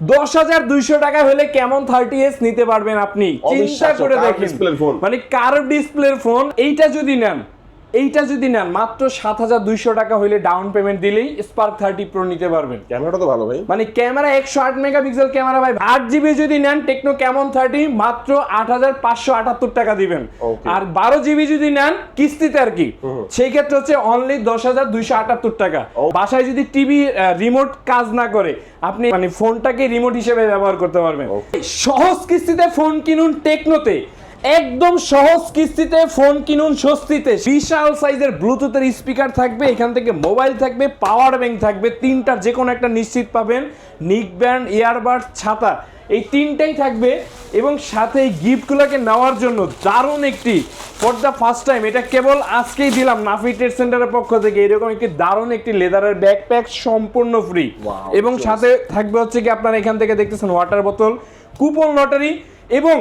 দশ হাজার দুইশো টাকা হলে কেমন থার্টি এস নিতে পারবেন আপনি? চিন্তা করে দেখেন। মানে কার ডিসপ্লের ফোন এইটা যদি নেন এইটা যদি নেন মাত্র সাত হাজার দুইশো টাকা হলে ডাউন পেমেন্ট দিলেই স্পার্ক থার্টি প্রো নিতে পারবেন। ক্যামেরাটা তো ভালো ভাই। মানে ক্যামেরা একশো আট মেগাপিক্সেল ক্যামেরা ভাই আট জিবি যদি নেন টেকনো ক্যামন থার্টি মাত্র আট হাজার পাঁচশো আটাত্তর টাকা দিবেন। আর বারো জিবি যদি নেন কিস্তিতে আর কি সেই ক্ষেত্রে হচ্ছে অনলি দশ হাজার দুইশো আটাত্তর টাকা. বাসায় যদি টিভি রিমোট কাজ না করে আপনি মানে ফোনটাকে রিমোট হিসেবে ব্যবহার করতে পারবেন। সহজ কিস্তিতে ফোন কিনুন টেকনোতে একদম সহজ কিস্তিতে ফোন কিনুন স্বস্তিতে। বিশাল সাইজের ব্লুটুথের স্পিকার থাকবে এখান থেকে মোবাইল থাকবে পাওয়ার ব্যাংক থাকবে তিনটার যে কোনো একটা নিশ্চিত পাবেন। নিক ব্যান্ড ইয়ারবাড ছাতা এই তিনটাই থাকবে এবং সাথে এই গিফটগুলোকে নেওয়ার জন্য দারুণ একটি ফর দ্য ফার্স্ট টাইম এটা কেবল আজকেই দিলাম নাফি ট্রেড সেন্টারের পক্ষ থেকে এরকম একটি দারুণ একটি লেদারের ব্যাকপ্যাক সম্পূর্ণ ফ্রি এবং সাথে থাকবে হচ্ছে কি আপনারা এখান থেকে দেখতেছেন ওয়াটার বোতল কুপন লটারি এবং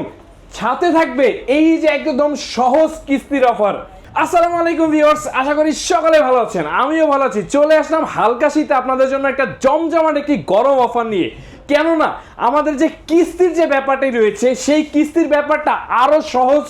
সাথে থাকবে এই যে একদম সহজ কিস্তির অফার আসসালামু আলাইকুম ভিউয়ার্স আশা করি সকলে ভালো আছেন। আমিও ভালো আছি। চলে আসলাম হালকা শীতে আপনাদের জন্য একটা জমজমাট একটি গরম অফার নিয়ে। কেননা আমাদের যে কিস্তির যে ব্যাপারটি রয়েছে, সেই কিস্তির ব্যাপারটা আরও সহজ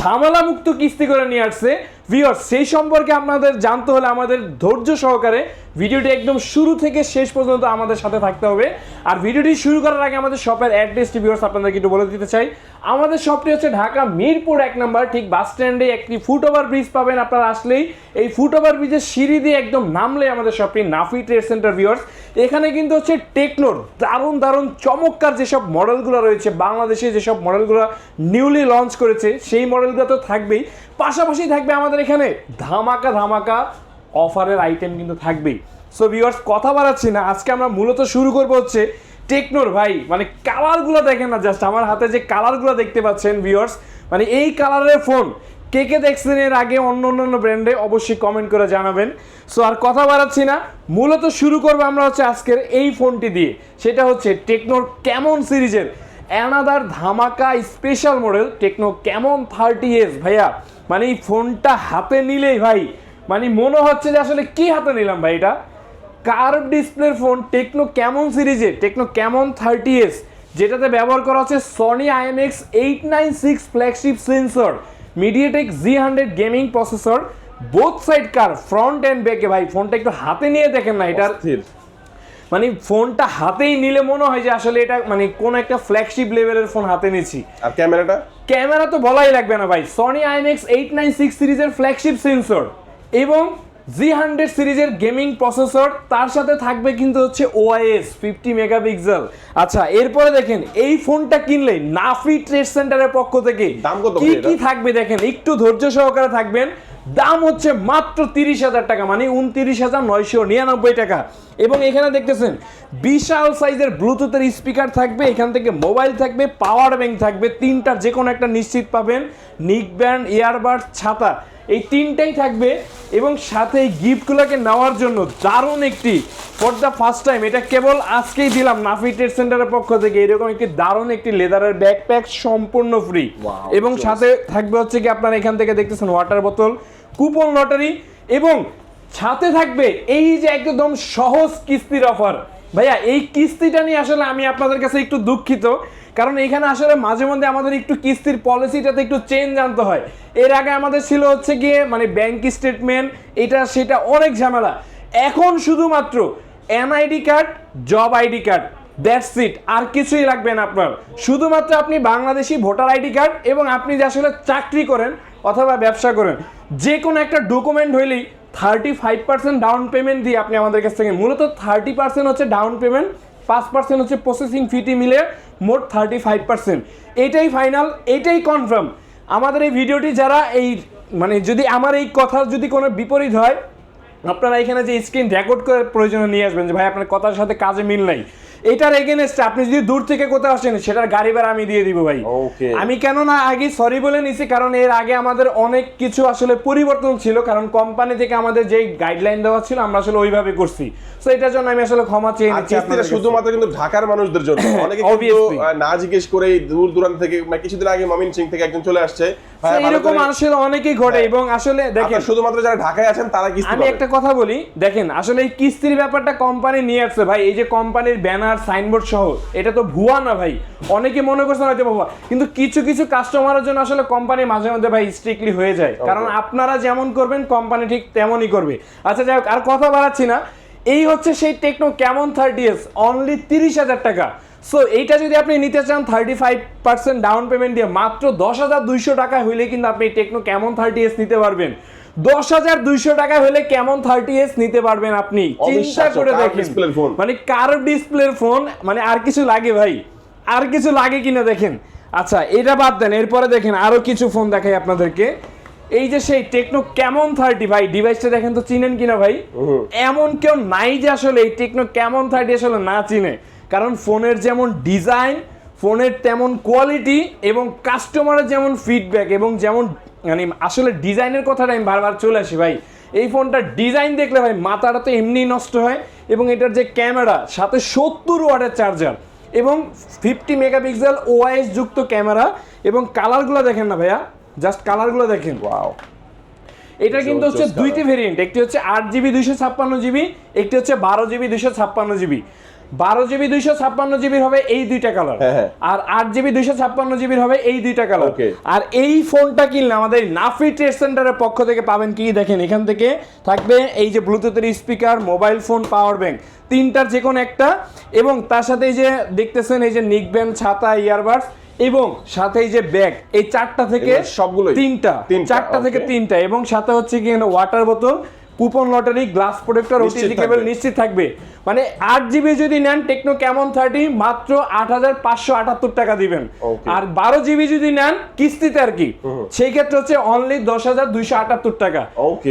ঝামেলামুক্ত কিস্তি করে নিয়ে আসছে। ভিওর সেই সম্পর্কে আপনাদের জানতে হলে আমাদের ধৈর্য সহকারে ভিডিওটি একদম শুরু থেকে শেষ পর্যন্ত আমাদের সাথে থাকতে হবে। আর ভিডিওটি শুরু করার আগে আমাদের শপের অ্যাড্রেসটি ভিউয়ার্স আপনাদেরকে একটু বলে দিতে চাই। আমাদের শপটি হচ্ছে ঢাকা মিরপুর এক নম্বর, ঠিক বাস স্ট্যান্ডে একটি ফুট ওভার ব্রিজ পাবেন আপনারা আসলেই। এই ফুট ওভার ব্রিজের সিঁড়ি দিয়ে একদম নামলে আমাদের শপটি নাফি ট্রেড সেন্টার ভিউয়ার্স এখানে কিন্তু হচ্ছে টেকনোর দারুণ দারুণ, চমৎকার যেসব মডেলগুলো রয়েছে, বাংলাদেশে যেসব মডেলগুলো নিউলি লঞ্চ করেছে, সেই মডেলগুলো তো থাকবেই। পাশাপাশি থাকবে আমাদের এখানে ধামাকা ধামাকা অফারের আইটেম কিন্তু থাকবেই। সো ভিউয়ার্স কথা বাড়াচ্ছি না, আজকে আমরা মূলত শুরু করব হচ্ছে টেকনোর। ভাই মানে কালারগুলো দেখেন না জাস্ট আমার হাতে যে কালারগুলো দেখতে পাচ্ছেন ভিউয়ার্স মানে এই কালারের ফোন কে কে দেখছেন এর আগে অন্য অন্য ব্র্যান্ডে অবশ্যই কমেন্ট করে জানাবেন। সো আর কথা বাড়াচ্ছি না। মূলত শুরু করব আমরা হচ্ছে আজকের এই ফোনটি দিয়ে। সেটা হচ্ছে টেকনোর কেমন সিরিজের অ্যানাদার ধামাকা special model Tecno Camon thirty S ভাইয়া মানে এই ফোনটা হাতে নিলেই ভাই মানে মনে হচ্ছে যে আসলে কি হাতে নিলাম ভাই এটা? কার্ভ ডিসপ্লের ফোন টেকনো কেমন সিরিজে টেকনো কেমন থার্টি এস যেটাতে ব্যবহার করা হচ্ছে Sony IMX eight nine six flagship sensor MediaTek G hundred gaming processor both side car front and ব্যাকে ভাই ফোনটা একটু হাতে নিয়ে দেখেন না এটা। মানে ফোনটা হাতেই নিলে মনে হয় যে আসলে এটা মানে কোন একটা ফ্ল্যাগশিপ লেভেলের ফোন হাতে নিয়েছি আর ক্যামেরাটা ক্যামেরা তো বলাই লাগবে না ভাই Sony IMX eight nine six সিরিজের ফ্ল্যাগশিপ সেন্সর এবং জি হান্ড্রেড সিরিজের গেমিং প্রসেসর তার সাথে থাকবে কিন্তু হচ্ছে ওআইএস ফিফটি মেগাপিক্সেল। আচ্ছা এরপরে দেখেন এই ফোনটা কিনলে নাফি ট্রেড সেন্টারের পক্ষ থেকে কি কি থাকবে দেখেন একটু ধৈর্য সহকারে থাকবেন। দাম হচ্ছে মাত্র তিরিশ হাজার টাকা মানে উনত্রিশ হাজার নয়শো নিরানব্বই টাকা। এবং এখানে দেখতেছেন বিশাল সাইজের ব্লুটুথের স্পিকার থাকবে এখান থেকে মোবাইল থাকবে পাওয়ার ব্যাংক থাকবে তিনটার যে কোনো একটা নিশ্চিত পাবেন নিক ব্যান্ড ইয়ারবাড ছাতা এই তিনটাই থাকবে এবং সাথে এই গিফটগুলোকে নেওয়ার জন্য দারুণ একটি ফর দ্য ফার্স্ট টাইম এটা কেবল আজকেই দিলাম নাফি ট্রেড সেন্টারের পক্ষ থেকে এরকম একটি দারুণ একটি লেদারের ব্যাকপ্যাক সম্পূর্ণ ফ্রি এবং সাথে থাকবে হচ্ছে কি আপনারা এখান থেকে দেখতেছেন ওয়াটার বোতল কুপন লটারি এবং সাথে থাকবে এই যে একদম সহজ কিস্তির অফার। ভাইয়া, এই কিস্তিটা নিয়ে আসলে আমি আপনাদের কাছে একটু দুঃখিত, কারণ এখানে আসলে মাঝে মধ্যে আমাদের একটু কিস্তির পলিসিটাতে একটু চেঞ্জ আনতে হয়। এর আগে আমাদের ছিল হচ্ছে গিয়ে মানে ব্যাংক স্টেটমেন্ট, এটা, সেটা অনেক ঝামেলা। এখন শুধুমাত্র NID card, job ID card, that's it, আর কিছুই লাগবে না আপনার। শুধুমাত্র আপনি বাংলাদেশি ভোটার আইডি কার্ড এবং আপনি যে আসলে চাকরি করেন অথবা ব্যবসা করেন, যে কোনো একটা ডকুমেন্ট হইলেই thirty five percent down payment দিয়ে আপনি আমাদের কাছ থেকে, মূলত থার্টি পার্সেন্ট হচ্ছে ডাউন পেমেন্ট পাঁচ পার্সেন্ট হচ্ছে প্রসেসিং ফিটি মিলে মোট থার্টি ফাইভ পার্সেন্ট এটাই ফাইনাল এটাই কনফার্ম আমাদের এই ভিডিওটি যারা এই মানে যদি আমার এই কথার যদি কোনো বিপরীত হয়, আপনারা এখানে যে স্ক্রিন রেকর্ড করে প্রয়োজনে নিয়ে আসবেন যে, ভাই, আপনার কথার সাথে কাজে মিল নাই। এটার এগেনস্টে আপনি যদি দূর থেকে কোথাও আসেন সেটার গাড়ি ভাড়া আমি দিয়ে দিব ভাই. আমি কেন না আগে সরি বলে নিছি কারণ এর আগে আমাদের অনেক কিছু আসলে পরিবর্তন ছিল কারণ কোম্পানি থেকে আমাদের যে গাইডলাইন দেওয়া ছিল আমরা আসলে ওইভাবে করছি। তো এটার জন্য আমি আসলে ক্ষমা চেয়ে নিচ্ছি আপনাদের শুধুমাত্র কিন্তু ঢাকার মানুষদের জন্য। অনেকে কিন্তু না জিজ্ঞেস করে দূর দূরান্ত থেকে মানে কিছুদিন আগে মমিন সিং থেকে একজন চলে আসছে। এরকম আসলে অনেকেই ঘটে। এবং আসলে দেখেন শুধুমাত্র যারা ঢাকায় আছেন তারা কিস্তি আমি একটা কথা বলি দেখেন আসলে এই কিস্তির ব্যাপারটা কোম্পানি নিয়ে আসছে ভাই এই যে কোম্পানির ব্যানার সাইনবোর্ড সহ এটা তো ভুয়া না ভাই। অনেকে মনে করছেন হয়তো ভুয়া কিন্তু কিছু কিছু কাস্টমারের জন্য আসলে কোম্পানি মাঝে মধ্যে ভাই স্ট্রিক্টলি হয়ে যায়। কারণ আপনারা যেমন করবেন কোম্পানি ঠিক তেমনই করবে। আচ্ছা যাই হোক আর কথা বাড়াচ্ছি না। এই হচ্ছে সেই techno Camon thirty S only তিরিশ হাজার টাকা। সো এইটা যদি আপনি নিতে চান thirty five percent down payment দিয়ে মাত্র দশ হাজার দুইশো টাকা হইলে কিন্তু আপনি টেকনো কেমন থার্টি এস নিতে পারবেন। দশ হাজার দুইশো টাকা হলে কেমন থার্টি এস নিতে পারবেন আপনি? চিন্তা করে দেখেন। মানে কার্ভ ডিসপ্লের ফোন মানে আর কিছু লাগে ভাই? আর কিছু লাগে কিনা দেখেন। আচ্ছা এটা বাদ দেন এরপরে দেখেন আরও কিছু ফোন দেখাই আপনাদেরকে। এই যে সেই টেকনো কেমন থার্টি ভাই ডিভাইসটা দেখেন তো চিনেন কিনা ভাই? এমন কেউ নাই যে আসলে এই টেকনো কেমন থার্টি আসলে না চিনে। কারণ ফোনের যেমন ডিজাইন ফোনের তেমন কোয়ালিটি এবং কাস্টমারের যেমন ফিডব্যাক এবং যেমন মানে আসলে ডিজাইনের কথাটা আমি বারবার চলে আসি ভাই। এই ফোনটার ডিজাইন দেখলে ভাই মাথাটা তো এমনি নষ্ট হয় এবং এটার যে ক্যামেরা সাথে সত্তর ওয়াটের চার্জার এবং ফিফটি মেগাপিক্সেল ওআইএস যুক্ত ক্যামেরা এবং কালারগুলো দেখেন না ভাইয়া? জাস্ট কালারগুলো দেখেন। Wow. এটা কিন্তু হচ্ছে দুইটি ভেরিয়েন্ট একটি হচ্ছে আট জিবি দুইশো ছাপ্পান্ন জিবি একটি হচ্ছে বারো জিবি দুইশো ছাপ্পান্ন জিবি বারো জিবি দুইশো ছাপ্পান্ন জিবির হবে এই দুইটা কালার হ্যাঁ, হ্যাঁ। আর আট জিবি দুইশো ছাপ্পান্ন জিবির হবে এই দুইটা কালার আর এই ফোনটা কিনলে আমাদের নাফি ট্রেড সেন্টারের পক্ষ থেকে পাবেন কি? দেখেন এখান থেকে থাকবে এই যে ব্লুটুথের speaker mobile phone power bank তিনটার যে কোনো একটা। এবং তার সাথে এই যে দেখতেছেন এই যে নিক ব্যান্ড ছাতা ইয়ারবাডস এবং সাথে এই যে ব্যাগ এই চারটা থেকে সবগুলো তিনটা। তিনটা, চারটা থেকে তিনটা। এবং সাথে হচ্ছে কি ওয়াটার বোতল coupon lottery glass protector OTG cable নিশ্চিত থাকবে। মানে আট জিবি যদি নেন টেকনো কেমন থার্টি মাত্র আট হাজার পাঁচশো আটাত্তর টাকা দিবেন। আর বারো জিবি যদি নেন কিস্তিতে আর কি। সেই ক্ষেত্রে হচ্ছে অনলি দশ হাজার দুইশো আটাত্তর টাকা।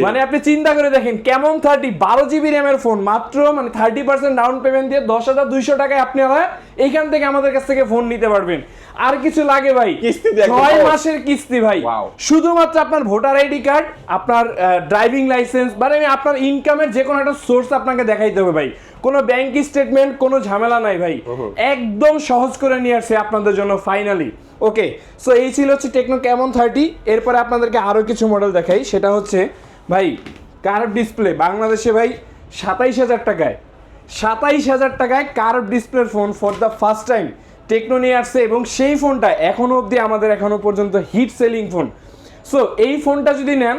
মানে আপনি চিন্তা করে দেখেন কেমন থার্টি বারো জিবি র্যামের ফোন মাত্র মানে থার্টি পার্সেন্ট ডাউন পেমেন্ট দিয়ে দশ হাজার দুইশো টাকায় আপনারা এইখান থেকে আমাদের কাছ থেকে ফোন নিতে পারবেন। আর কিছু লাগে ভাই। একদম ছয় মাসের কিস্তি ভাই। শুধুমাত্র আপনার ভোটার আইডি কার্ড আপনার ড্রাইভিং লাইসেন্স মানে আপনার ইনকামের যে কোনো একটা সোর্স আপনাকে দেখাইতে হবে ভাই। কোনো ব্যাংক স্টেটমেন্ট কোনো ঝামেলা নাই ভাই। একদম সহজ করে নিয়ে আসছে আপনাদের জন্য ফাইনালি ওকে সো এই ছিল হচ্ছে টেকনো কেমন থার্টি এরপরে আপনাদেরকে আরও কিছু মডেল দেখাই। সেটা হচ্ছে ভাই কার্ভ ডিসপ্লে বাংলাদেশে ভাই সাতাইশ হাজার টাকায় সাতাইশ হাজার টাকায় কার্ভ ডিসপ্লের phone for the first time Tecno নিয়ে আসছে এবং সেই ফোনটা এখনও অবধি আমাদের এখনও পর্যন্ত হিট সেলিং ফোন সো এই ফোনটা যদি নেন,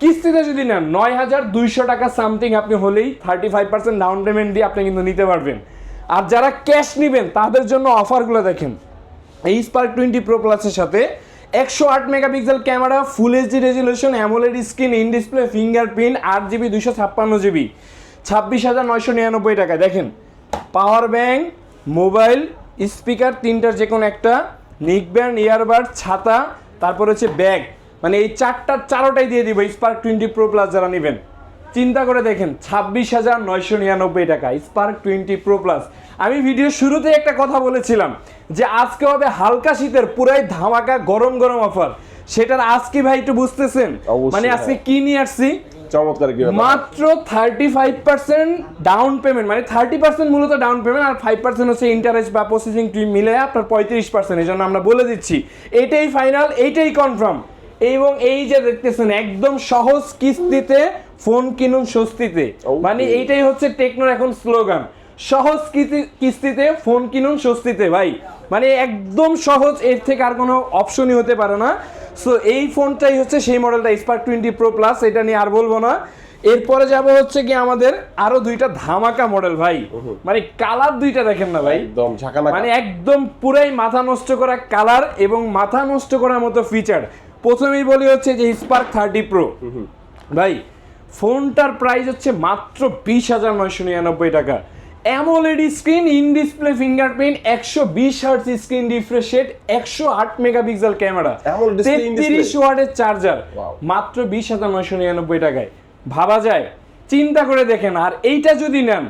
কিস্তিতে যদি নেন, নয় হাজার দুইশো টাকা সামথিং আপনি হলেই thirty five percent down payment দিয়ে আপনি কিন্তু নিতে পারবেন। আর যারা ক্যাশ নেবেন, তাদের জন্য অফারগুলো দেখেন। এই স্পার্ক টোয়েন্টি প্রো প্লাসের সাথে একশো আট megapixel camera full HD resolution AMOLED screen in display fingerprint আট জিবি দুশো ছাপ্পান্ন জিবি। ছাব্বিশ হাজার নয়শো নিরানব্বই টাকায়। দেখেন পাওয়ার ব্যাঙ্ক মোবাইল স্পিকার তিনটার যে কোনো একটা নিক ব্যান্ড ইয়ারবাড ছাতা তারপর হচ্ছে ব্যাগ। মানে এই চারটার চারোটাই দিয়ে দিব স্পার্ক টোয়েন্টি প্রো প্লাস যারা নেবেন। চিন্তা করে দেখেন ছাব্বিশ হাজার নয়শো নিরানব্বই টাকা স্পার্ক টোয়েন্টি প্রো প্লাস। আমি ভিডিও শুরুতে একটা কথা বলেছিলাম যে আজকে হবে হালকা শীতের পুরাই ধামাকা গরম গরম অফার। সেটার আজকে ভাই একটু বুঝতেছেন? মানে আজকে। কি নিয়ে আসছি? চমৎকার কি মাত্র thirty five percent down payment মানে থার্টি পার্সেন্ট মূলত ডাউন পেমেন্ট আর ফাইভ পার্সেন্ট হচ্ছে ইন্টারেস্ট বা প্রসেসিং টিম মিলে আপনার পঁয়ত্রিশ পার্সেন্ট এই জন্য আমরা বলে দিচ্ছি। এটাই ফাইনাল এইটাই কনফার্ম এবং এই যে দেখতেছেন একদম সহজ কিস্তিতে ফোন কিনুন স্বস্তিতে। মানে এইটাই হচ্ছে টেকনোর এখন স্লোগান সহজ কিস্তি- কিস্তিতে ফোন কিনুন স্বস্তিতে ভাই। মানে একদম সহজ এর থেকে আর কোনো অপশনই হতে পারে না। সো এই ফোনটাই হচ্ছে সেই মডেলটা স্পার্ক টোয়েন্টি প্রো প্লাস এটা নিয়ে আর বলব না। এরপরে যাব হচ্ছে কি আমাদের আরও দুইটা ধামাকা মডেল ভাই। মানে কালার দুইটা দেখেন না ভাই। একদম মানে একদম পুরাই মাথা নষ্ট করা কালার এবং মাথা নষ্ট করার মতো ফিচার প্রথমেই বলি হচ্ছে যে স্পার্ক থার্টি প্রো ভাই ফোনটার প্রাইস হচ্ছে মাত্র বিশ হাজার নয়শো নিরানব্বই টাকা। AMOLED screen in display fingerprint একশো বিশ হার্টস স্ক্রিন রিফ্রেশ রেট একশো আট মেগাপিক্সেল ক্যামেরা তেত্রিশ ওয়াটের চার্জার মাত্র বিশ হাজার নয়শো নিরানব্বই টাকায়। ভাবা যায়? চিন্তা করে দেখেন আর এইটা যদি নেন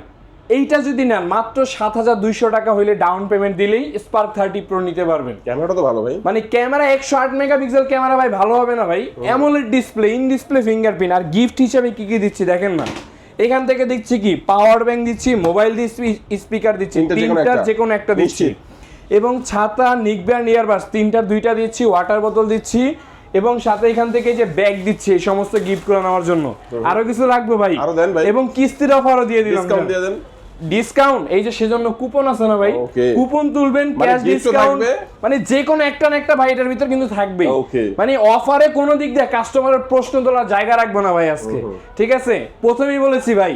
এইটা যদি নেন মাত্র সাত হাজার দুইশো টাকা হইলে ডাউন পেমেন্ট দিলেই স্পার্ক থার্টি প্রো নিতে পারবেন। ক্যামেরাটা তো ভালো ভাই। মানে ক্যামেরা একশো আট মেগাপিক্সেল ক্যামেরা ভাই ভালো হবে না ভাই? AMOLED display in display fingerprint R gift হিসেবে কি কি দিচ্ছি দেখেন না? এখান থেকে দিচ্ছি কি? পাওয়ার ব্যাংক দিচ্ছি মোবাইল দিচ্ছি স্পিকার দিচ্ছি তিনটা যে কোনো একটা। দিচ্ছি। এবং ছাতা নিকব্যান্ড ইয়ারবাস তিনটা দুইটা দিচ্ছি ওয়াটার বোতল দিচ্ছি এবং সাথে এখান থেকে যে ব্যাগ দিচ্ছে এই সমস্ত গিফট করে নেওয়ার জন্য। আরও কিছু লাগবে ভাই? ভাই। এবং কিস্তির অফারও দিয়ে দিলাম ডিসকাউন্ট এই যে সেজন্য কুপন আছে না ভাই? কুপন তুলবেন মানে ক্যাশ ডিসকাউন্ট মানে যে কোনো একটা না একটা ভাই এটার ভিতর কিন্তু থাকবে মানে অফারে কোনো দিক দিয়ে কাস্টমারের প্রশ্ন তোলার জায়গা রাখব না ভাই আজকে। ঠিক আছে? প্রথমেই বলেছি ভাই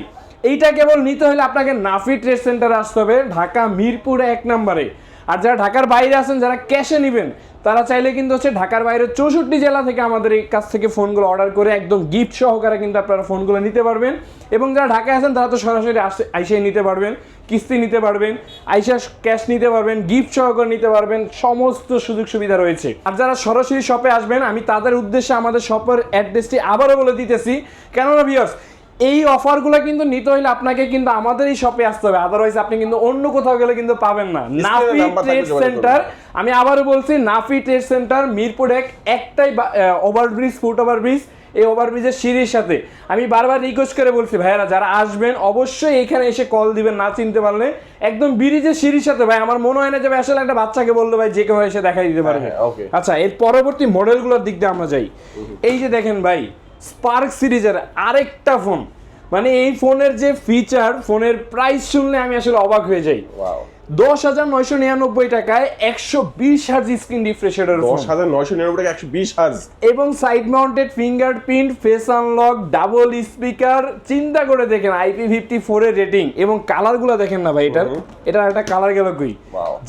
এইটা কেবল নিতে হলে আপনাকে নাফি ট্রেড সেন্টারে আসতে হবে ঢাকা মিরপুর এক নম্বরে। আর যারা ঢাকার বাইরে আছেন যারা ক্যাশে নেবেন তারা চাইলে কিন্তু হচ্ছে ঢাকার বাইরে চৌষট্টি জেলা থেকে আমাদের এই কাছ থেকে ফোনগুলো অর্ডার করে একদম গিফট সহকারে কিন্তু আপনারা ফোনগুলো নিতে পারবেন। এবং যারা ঢাকায় আছেন, তারা তো সরাসরি আসে আইসে নিতে পারবেন, কিস্তি নিতে পারবেন, আইসা ক্যাশ নিতে পারবেন গিফট সহকারে নিতে পারবেন, সমস্ত সুযোগ সুবিধা রয়েছে। আর যারা সরাসরি শপে আসবেন, আমি তাদের উদ্দেশ্যে আমাদের শপের অ্যাড্রেসটি আবারও বলে দিতেছি। কেননা ভিউয়ার্স এই অফারগুলো কিন্তু নিতে হলে আপনাকে কিন্তু আমাদের এই শপে আসতে হবে। আদারওয়াইজ আপনি কিন্তু অন্য কোথাও গেলে কিন্তু পাবেন না। নাফি ট্রেড সেন্টার আমি আবারও বলছি নাফি ট্রেড সেন্টার মিরপুর এক একটাই ওভারব্রিজ ফুট ওভারব্রিজ এই ওভারব্রিজের সিঁড়ির সাথে। আমি বারবার রিকোয়েস্ট করে বলছি ভাইয়ারা যারা আসবেন অবশ্যই এখানে এসে কল দিবেন না চিনতে পারলে। একদম ব্রিজের সিঁড়ির সাথে ভাই আমার মনে হয় না যে ভাই আসলে একটা বাচ্চাকে বলল ভাই যে কেউ এসে দেখাই দিতে পারবে। হ্যাঁ, আচ্ছা এর পরবর্তী মডেলগুলোর দিক দিয়ে আমরা যাই। এই যে দেখেন ভাই স্পার্ক সিরিজের আরেকটা ফোন। মানে এই ফোনের যে ফিচার ফোনের প্রাইস শুনলে আমি আসলে অবাক হয়ে যাই। দশ হাজার নয়শো নিরানব্বই টাকায় একশো বিশ হার্জ স্ক্রিন রিফ্রেশারের দশ হাজার নয়শো নিরানব্বই টাকা একশো বিশ হার্জ। এবং side mounted fingerprint face unlock double speaker চিন্তা করে দেখেন আইপি ফিফটি ফোরের রেটিং এবং কালারগুলো দেখেন না ভাই এটার। এটার একটা কালার গেল কই?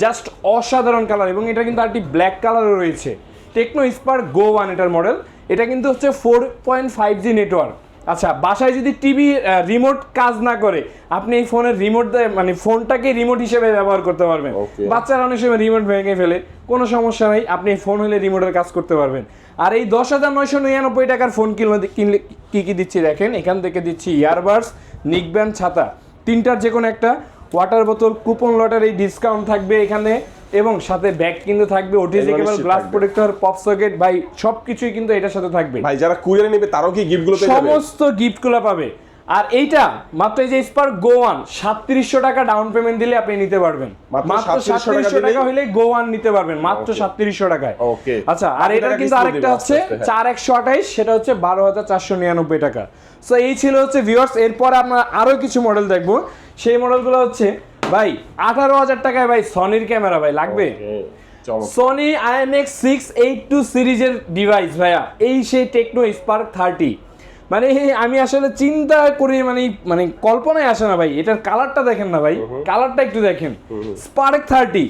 জাস্ট অসাধারণ কালার এবং এটা কিন্তু আরেকটি ব্ল্যাক কালারও রয়েছে। টেকনো স্পার্ক গো ওয়ান এটার মডেল এটা কিন্তু হচ্ছে four point five G network আচ্ছা বাসায় যদি টিভি রিমোট কাজ না করে আপনি এই ফোনের রিমোট মানে ফোনটাকে রিমোট হিসেবে ব্যবহার করতে পারবেন. বাচ্চারা অনেক সময় রিমোট ভেঙে ফেলে। কোনো সমস্যা নেই আপনি ফোন হলে রিমোটের কাজ করতে পারবেন। আর এই দশ হাজার নয়শো নিরানব্বই টাকার ফোন কিনলে কিনলে কী কী দিচ্ছি দেখেন? এখান থেকে দিচ্ছি ইয়ারবাডস নিকব্যান্ড ছাতা। তিনটার যে কোনো একটা। ওয়াটার বোতল কুপন লটারি ডিসকাউন্ট থাকবে এখানে। এবং সাথে ব্যাগ কিন্তু থাকবে OTG cable glass. Protector pop socket ভাই সব কিছুই কিন্তু এটার সাথে থাকবে ভাই যারা কুরিয়ারে নেবে তারাও কি গিফটগুলো পেয়ে যাবে সমস্ত গিফটগুলো পাবে আর এইটা মাত্র এই যে স্পার্ক গো ওয়ান সাতত্রিশশো টাকা ডাউন পেমেন্ট দিলে আপনি নিতে পারবেন মাত্র মাত্র 3700 সাতত্রিশশো টাকা হলে গো ওয়ান নিতে পারবেন মাত্র. সাতত্রিশশো টাকায় Okay. আচ্ছা আর এটার কিন্তু আরেকটা হচ্ছে হ্যাঁ। চার একশো আঠাইশ সেটা হচ্ছে বারো হাজার চারশো নিরানব্বই টাকা সো এই ছিল হচ্ছে ভিউয়ার্স এরপর আমরা আরও কিছু মডেল দেখব সেই মডেলগুলো হচ্ছে ভাই আঠারো হাজার টাকায় ভাই সনির ক্যামেরা ভাই লাগবে। Sony IMX six eight two সিরিজের ডিভাইস ভাইয়া এই সেই টেকনো স্পার্ক থার্টি মানে আমি আসলে চিন্তা করি মানে মানে কল্পনায় আসে না ভাই এটার কালারটা দেখেন না ভাই কালারটা একটু দেখেন। স্পার্ক থার্টি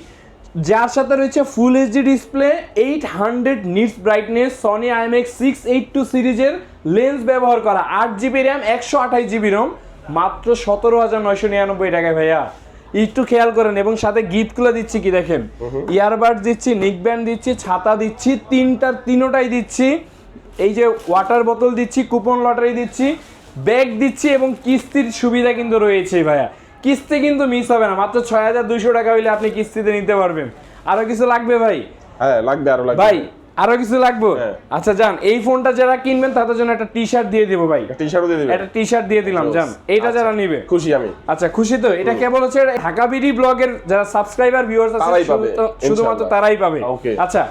যার সাথে রয়েছে full HD display eight hundred nits brightness Sony IMX six eight two সিরিজের লেন্স ব্যবহার করা আট জিবি র্যাম একশো আঠাশ জিবি রোম মাত্র সতেরো হাজার নয়শো নিরানব্বই টাকায় ভাইয়া। একটু খেয়াল করেন এবং সাথে গিফটগুলো দিচ্ছি কি দেখেন? ইয়ারবাড দিচ্ছি নিক ব্যান্ড দিচ্ছি ছাতা দিচ্ছি তিনটার তিনোটাই দিচ্ছি। এই যে ওয়াটার বোতল দিচ্ছি কুপন লটারি দিচ্ছি ব্যাগ দিচ্ছি এবং কিস্তির সুবিধা কিন্তু রয়েছে ভাইয়া। কিস্তি কিন্তু মিস হবে না মাত্র ছয় হাজার দুইশো টাকা হইলে আপনি কিস্তিতে নিতে পারবেন। আরও কিছু লাগবে ভাই? হ্যাঁ লাগবে আরও লাগবে। ভাই আরও কিছু লাগবে? হ্যাঁ। আচ্ছা যান এই ফোনটা যারা কিনবেন তাদের জন্য একটা টি শার্ট দিয়ে দিব ভাই। টি শার্ট দিয়ে দিবে একটা টি শার্ট দিয়ে দিলাম যান এটা যারা নিবে। খুশি আমি। আচ্ছা খুশি তো? এটা কেবল হচ্ছে ঢাকা বিডি ব্লগের যারা সাবস্ক্রাইবার ভিউয়ার্স আছে তারাই পাবে, শুধুমাত্র তারাই পাবে. আচ্ছা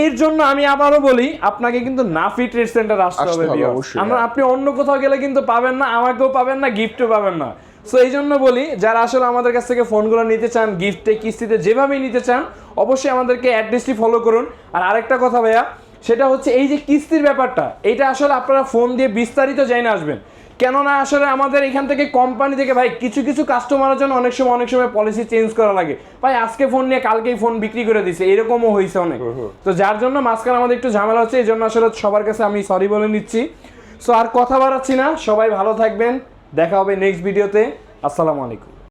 এর জন্য আমি আবারও বলি আপনাকে কিন্তু নাফি ট্রেড সেন্টার আসতে হবে আমরা। আপনি অন্য কোথাও গেলে কিন্তু পাবেন না আমাকেও পাবেন না গিফটও পাবেন না। সো এই জন্য বলি যারা আসলে আমাদের কাছ থেকে ফোনগুলো নিতে চান গিফটে কিস্তিতে যেভাবেই নিতে চান অবশ্যই আমাদেরকে অ্যাড্রেসটি ফলো করুন। আর আরেকটা কথা ভাইয়া সেটা হচ্ছে এই যে কিস্তির ব্যাপারটা এটা আসলে আপনারা ফোন দিয়ে বিস্তারিত জেনে আসবেন। কেননা আসলে আমাদের এখান থেকে কোম্পানি থেকে ভাই কিছু কিছু কাস্টমারের জন্য অনেক সময় অনেক সময় পলিসি চেঞ্জ করা লাগে। ভাই আজকে ফোন নিয়ে কালকেই ফোন বিক্রি করে দিছে এরকমও হয়েছে অনেক। তো যার জন্য মাঝখানে আমাদের একটু ঝামেলা হচ্ছে এই জন্য আসলে সবার কাছে আমি সরি বলে নিচ্ছি। সো আর কথা বাড়াচ্ছি না সবাই ভালো থাকবেন দেখা হবে নেক্সট ভিডিওতে আসসালামু আলাইকুম।